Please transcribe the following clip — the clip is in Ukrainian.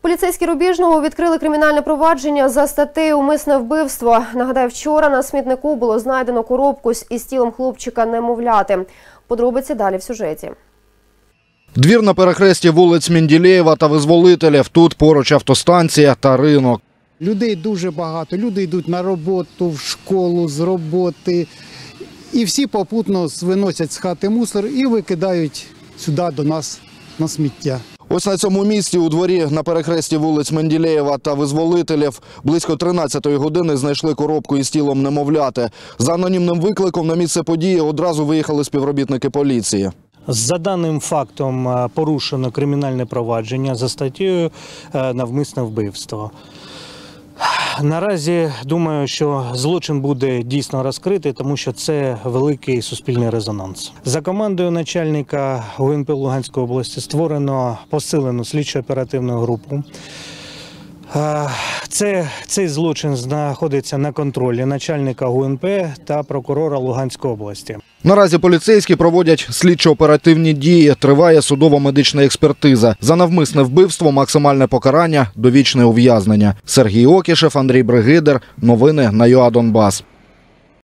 Поліцейські Рубіжного відкрили кримінальне провадження за статтею «Умисне вбивство». Нагадаю, вчора на смітнику було знайдено коробку з- із тілом хлопчика немовляти. Подробиці далі в сюжеті. Двір на перехресті вулиць Менділєєва та Визволителів. Тут поруч автостанція та ринок. Людей дуже багато. Люди йдуть на роботу, в школу з роботи. І всі попутно виносять з хати мусор і викидають сюди до нас на сміття. Ось на цьому місці у дворі на перехресті вулиць Менділеєва та Визволителів близько 13-ї години знайшли коробку із тілом немовляти. За анонімним викликом на місце події одразу виїхали співробітники поліції. За даним фактом е, порушено кримінальне провадження за статтею е, навмисне вбивство. Наразі думаю, що злочин буде дійсно розкритий, тому що це великий суспільний резонанс. За командою начальника ГУНП Луганської області створено посилену слідчо-оперативну групу. Це, цей злочин знаходиться на контролі начальника ГУНП та прокурора Луганської області. Наразі поліцейські проводять слідчо-оперативні дії. Триває судово-медична експертиза. За навмисне вбивство максимальне покарання довічне ув'язнення. Сергій Окішев, Андрій Бригидер. Новини на ЮА Донбас.